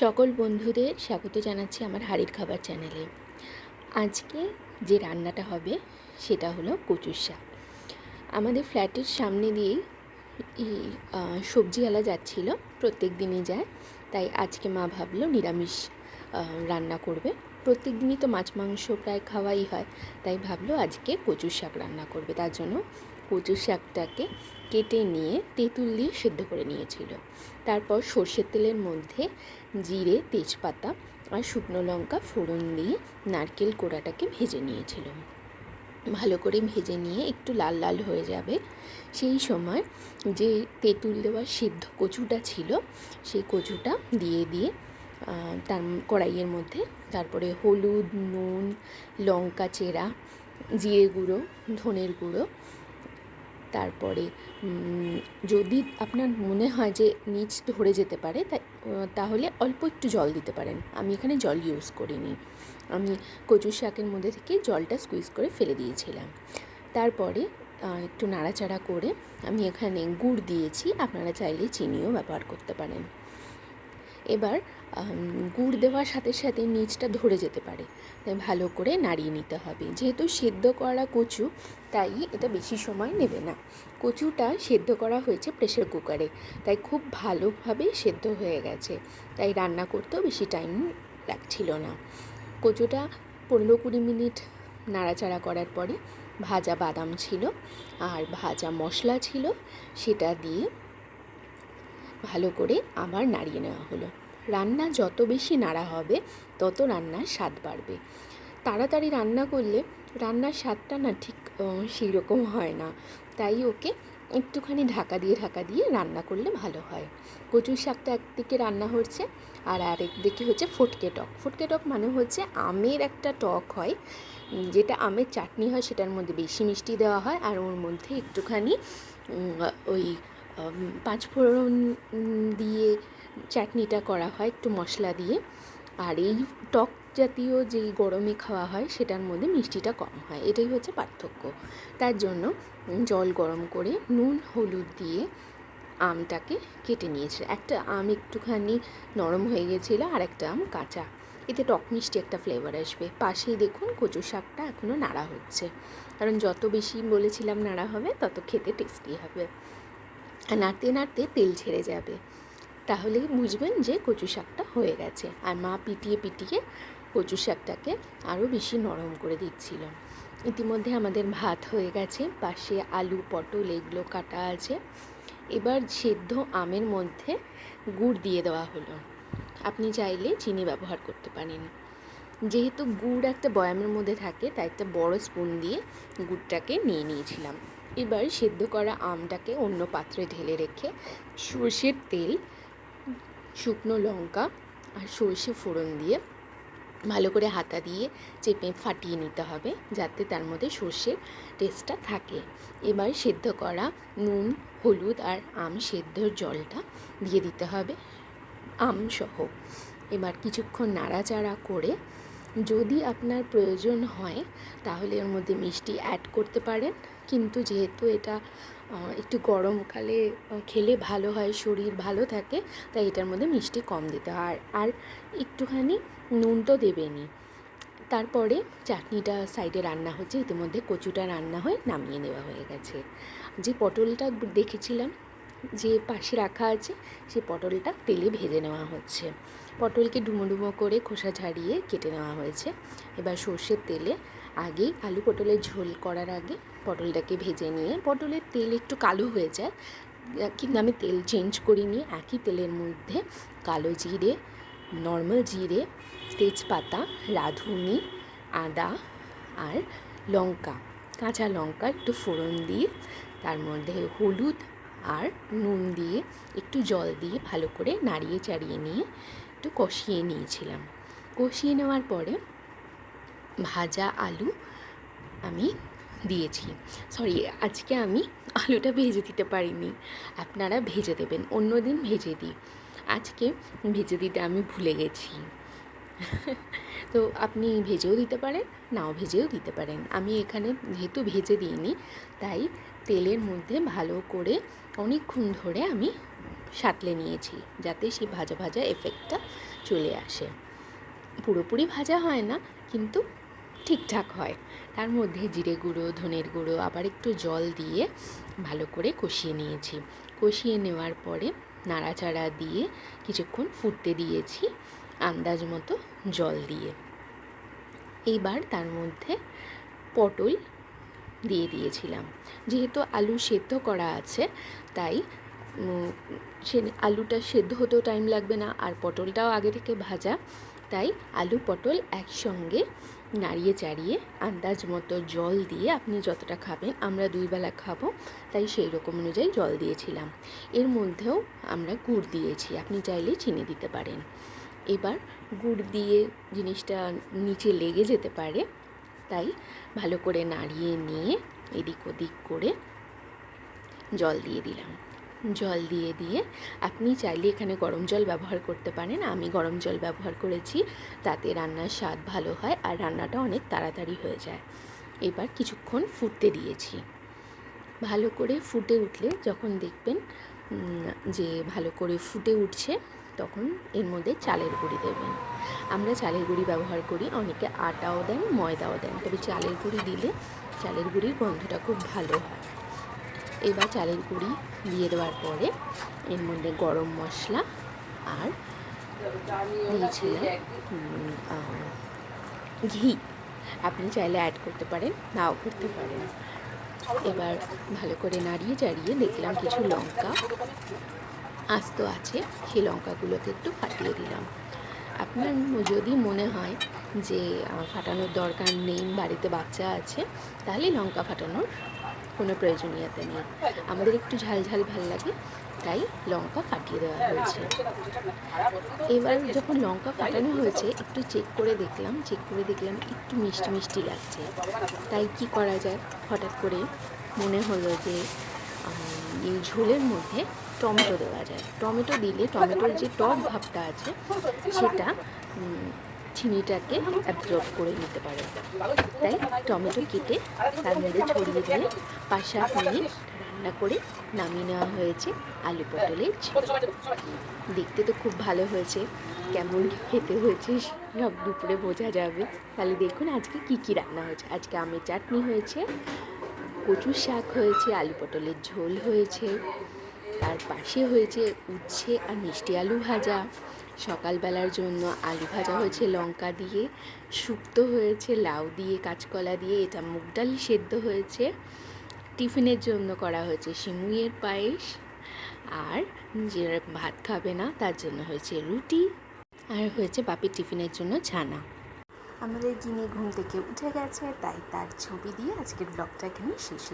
সকল বন্ধুদের স্বাগত জানাচ্ছি আমার হাড়ির খাবার চ্যানেলে। আজকে যে রান্নাটা হবে, সেটা হলো কচুর শাক। আমাদের ফ্ল্যাটের সামনে দিয়েই সবজিওয়ালা যাচ্ছিল, প্রত্যেক দিনই যায়। তাই আজকে মা ভাবলো নিরামিষ রান্না করবে। প্রত্যেক দিনই তো মাছ মাংস প্রায় খাওয়াই হয়। তাই ভাবলো আজকে কচুর শাক রান্না করবে। তার জন্য কচুর শাকটাকে কেটে নিয়ে তেঁতুল দিয়ে সেদ্ধ করে নিয়েছিল। তারপর সর্ষের তেলের মধ্যে জিরে, তেজপাতা আর শুকনো লঙ্কা ফোড়ন দিয়ে নারকেল কোড়াটাকে ভেজে নিয়েছিল। ভালো করে ভেজে নিয়ে একটু লাল লাল হয়ে যাবে। সেই সময় যে তেঁতুল দেওয়া সিদ্ধ কচুটা ছিল, সেই কচুটা দিয়ে দিয়ে তার কড়াইয়ের মধ্যে তারপরে হলুদ, নুন, লঙ্কা চেরা, জিরে গুঁড়ো, ধনের গুঁড়ো তারপরে যদি আপনার মনে হয় যে নিচ ধরে যেতে পারে তাহলে অল্প একটু জল দিতে পারেন। আমি এখানে জল ইউজ করিনি। আমি কচু শাকের মধ্যে থেকে জলটা স্কুইজ করে ফেলে দিয়েছিলাম। তারপরে একটু নাড়াচাড়া করে আমি এখানে গুড় দিয়েছি। আপনারা চাইলে চিনিও ব্যবহার করতে পারেন। এবার গুড় দেওয়ার সাথে সাথে নিচটা ধরে যেতে পারে। তাই ভালো করে নাড়িয়ে নিতে হবে। যেহেতু সেদ্ধ করা কচু, তাই এটা বেশি সময় নেবে না। কচুটা সেদ্ধ করা হয়েছে প্রেশার কুকারে, তাই খুব ভালোভাবে সেদ্ধ হয়ে গেছে। তাই রান্না করতেও বেশি টাইম লাগছিল না। কচুটা পনেরো কুড়ি মিনিট নাড়াচাড়া করার পরে ভাজা বাদাম ছিল, আর ভাজা মশলা ছিল, সেটা দিয়ে ভালো করে আবার নাড়িয়ে নেওয়া হলো। রান্না যত বেশি নাড়া হবে, তত রান্নার স্বাদ বাড়বে। তাড়াতাড়ি রান্না করলে রান্নার স্বাদটা না ঠিক সেই রকম হয় না। তাই ওকে একটুখানি ঢাকা দিয়ে ঢাকা দিয়ে রান্না করলে ভালো হয়। কচুর শাকটা একদিকে রান্না হচ্ছে আর আরেক দিকে হচ্ছে ফটকে টক। ফটকে টক মানে হচ্ছে আমের একটা টক হয় যেটা আমের চাটনি হয় সেটার মধ্যে বেশি মিষ্টি দেওয়া হয় আর ওর মধ্যে একটুখানি ওই পাঁচফোড়ন উম, দিয়ে চাটনিটা করা হয় একটু মশলা দিয়ে। আর এই টক জাতীয় যেই গরমে খাওয়া হয় সেটার মধ্যে মিষ্টিটা কম হয়। এটাই হচ্ছে পার্থক্য। তার জন্য জল গরম করে নুন হলুদ দিয়ে আমটাকে কেটে নিয়েছিল একটা আম একটুখানি নরম হয়ে গেছিল আর একটা আম কাঁচা। এতে টক মিষ্টি একটা ফ্লেভার আসবে। পাশেই দেখুন কচু শাকটা এখনও নাড়া হচ্ছে। কারণ যত বেশি বলেছিলাম নাড়া হবে তত খেতে টেস্টি হবে। নাড়তে নাড়তে তেল ছেড়ে যাবে। তাহলেই বুঝবেন যে কচু শাকটা হয়ে গেছে। আর মা পিটিয়ে পিটিয়ে কচু শাকটাকে আরও বেশি নরম করে দিচ্ছিল। ইতিমধ্যে আমাদের ভাত হয়ে গেছে। পাশে আলু, পটল এগুলো কাটা আছে। এবার সেদ্ধ আমের মধ্যে গুড় দিয়ে দেওয়া হলো। আপনি চাইলে চিনি ব্যবহার করতে পারেন। যেহেতু গুড় একটা বয়ামের মধ্যে থাকে, তাই একটা বড় স্পুন দিয়ে গুড়টাকে নিয়ে নিয়েছিলাম। এবার সেদ্ধ করা আমটাকে অন্য পাত্রে ঢেলে রেখে সর্ষের তেল, শুকনো লঙ্কা আর সর্ষে ফোড়ন দিয়ে ভালো করে হাতা দিয়ে চেপে ফাটিয়ে নিতে হবে যাতে তার মধ্যে সর্ষের টেস্টটা থাকে। এবার সেদ্ধ করা নুন, হলুদ আর আম সেদ্ধর জলটা দিয়ে দিতে হবে আম সহ এবার কিছুক্ষণ নাড়াচাড়া করে যদি আপনার প্রয়োজন হয়, তাহলে এর মধ্যে মিষ্টি অ্যাড করতে পারেন। কিন্তু যেহেতু এটা একটু গরমকালে খেলে ভালো হয়, শরীর ভালো থাকে, তাই এটার মধ্যে মিষ্টি কম দিতে হয়। আর আর একটুখানি নুন তো দেবেনই। তারপরে চাটনিটা সাইডে রান্না হচ্ছে, ইতিমধ্যে কচুটা রান্না হয়ে নামিয়ে নেওয়া হয়ে গেছে। যে পটলটা দেখেছিলাম যে পাশে রাখা আছে, সেই পটলটা তেলে ভেজে নেওয়া হচ্ছে। পটলকে ডুমো ডুমো করে খোসা ছাড়িয়ে কেটে নেওয়া হয়েছে। এবার সর্ষের তেলে আগেই আলু পটলের ঝোল করার আগে পটলটাকে ভেজে নিয়ে, পটলের তেল একটু কালো হয়ে যায়, কিন্তু আমি তেল চেঞ্জ করিনি, একই তেলের মধ্যে কালো জিরে নর্মাল জিরে, তেজপাতা, রাঁধুনি, আদা আর লঙ্কা, কাঁচা লঙ্কা একটু ফোড়ন দিয়ে, তার মধ্যে হলুদ আর নুন দিয়ে একটু জল দিয়ে ভালো করে নাড়িয়ে চাড়িয়ে নিয়ে একটু কষিয়ে নিয়েছিলাম। কষিয়ে নেওয়ার পরে ভাজা আলু আমি দিয়েছি। সরি, আজকে আমি আলুটা ভেজে দিতে পারিনি। আপনারা ভেজে দেবেন অন্য দিন ভেজে দিই। আজকে ভেজে দিতে আমি ভুলে গেছি। তো আপনি ভেজেও দিতে পারেন, নাও ভেজেও দিতে পারেন। আমি এখানে যেহেতু ভেজে দিইনি, তাই তেলের মধ্যে ভালো করে অনেকক্ষণ ধরে আমি সাঁতলে নিয়েছি, যাতে সেই ভাজা ভাজা এফেক্টটা চলে আসে। পুরোপুরি ভাজা হয় না, কিন্তু ঠিকঠাক হয়। তার মধ্যে জিরে গুঁড়ো, ধনের গুঁড়ো, আবার একটু জল দিয়ে ভালো করে কষিয়ে নিয়েছি। কষিয়ে নেওয়ার পরে নাড়াচাড়া দিয়ে কিছুক্ষণ ফুটতে দিয়েছি। আন্দাজ মতো জল দিয়ে। এইবার তার মধ্যে পটল দিয়ে দিয়েছিলাম। যেহেতু আলু সেদ্ধ করা আছে, তাই সে আলুটা সেদ্ধ হতেও টাইম লাগবে না, আর পটলটাও আগে থেকে ভাজা। তাই আলু পটল একসঙ্গে নাড়িয়ে চাড়িয়ে আন্দাজ মতো জল দিয়ে আপনি যতটা খাবেন, আমরা দুই বেলা খাব, তাই সেই রকম অনুযায়ী জল দিয়েছিলাম। এর মধ্যেও আমরা গুড় দিয়েছি, আপনি চাইলে চিনি দিতে পারেন। এবার গুড় দিয়ে জিনিসটা নিচে লেগে যেতে পারে, তাই ভালো করে নাড়িয়ে নিয়ে এদিক ওদিক করে জল দিয়ে দিলাম। জল দিয়ে দিয়ে আপনি চাইলে এখানে গরম জল ব্যবহার করতে পারেন। আমি গরম জল ব্যবহার করেছি, তাতে রান্নার স্বাদ ভালো হয় আর রান্নাটা অনেক তাড়াতাড়ি হয়ে যায়। এবার কিছুক্ষণ ফুটতে দিয়েছি। ভালো করে ফুটে উঠলে যখন দেখবেন যে ভালো করে ফুটে উঠছে তখন এর মধ্যে চালের গুঁড়ি দেবেন। আমরা চালের গুঁড়ি ব্যবহার করি, অনেকে আটাও দেন, ময়দাও দেন। তবে চালের গুঁড়ি দিলে চালের গুঁড়ির গন্ধটা খুব ভালো হয়। এবার চালের গুঁড়ি দিয়ে দেওয়ার পরে এর মধ্যে গরম মশলা আর ঘি। আপনি চাইলে অ্যাড করতে পারেন, নাও করতে পারেন। এবার ভালো করে নাড়িয়ে চাড়িয়ে দেখলাম কিছু লঙ্কা আস্ত আছে, সেই লঙ্কাগুলোকে একটু ফাটিয়ে দিলাম। আপনার যদি মনে হয় যে ফাটানোর দরকার নেই, বাড়িতে বাচ্চা আছে, তাহলে লঙ্কা ফাটানোর কোনো প্রয়োজনীয়তা নেই। আমাদের একটু ঝাল ঝাল ভালো লাগে, তাই লঙ্কা ফাটিয়ে দেওয়া হয়েছে। এবার যখন লঙ্কা ফাটানো হয়েছে, একটু চেক করে দেখলাম চেক করে দেখলাম, একটু মিষ্টি মিষ্টি লাগছে। তাই কি করা যায়? হঠাৎ করে মনে হলো যে এই ঝোলের মধ্যে টমেটো দেওয়া যায়। টমেটো দিলে টমেটোর যে টক ভাবটা আছে, সেটা চিনিটাকে অ্যাবজর্ব করে নিতে পারে। তাই টমেটো কেটে তার মধ্যে ছড়িয়ে দিয়ে পাঁচ সাত মিনিট রান্না করে নামিয়ে নেওয়া হয়েছে আলু পটলের দেখতে তো খুব ভালো হয়েছে। কেমন খেতে হয়েছে সব দুপুরে বোঝা যাবে। তাহলে দেখুন আজকে কি কি রান্না হয়েছে। আজকে আমের চাটনি হয়েছে, কচুর শাক হয়েছে, আলু পটলের ঝোল হয়েছে তার পাশে হয়েছে উচ্ছে আর মিষ্টি আলু ভাজা। সকালবেলার জন্য আলু ভাজা হয়েছে, লঙ্কা দিয়ে, শুক্তো হয়েছে, লাউ দিয়ে, কাঁচকলা দিয়ে, এটা মুগ ডাল সেদ্ধ হয়েছে। টিফিনের জন্য করা হয়েছে সিমুইয়ের পায়েস। আর যে ভাত খাবে না, তার জন্য হয়েছে রুটি। আর হয়েছে বাপির টিফিনের জন্য ছানা। আমাদের গিনি ঘুম থেকে উঠে গেছে, তাই তার ছবি দিয়ে আজকের ব্লগটা এখানে শেষ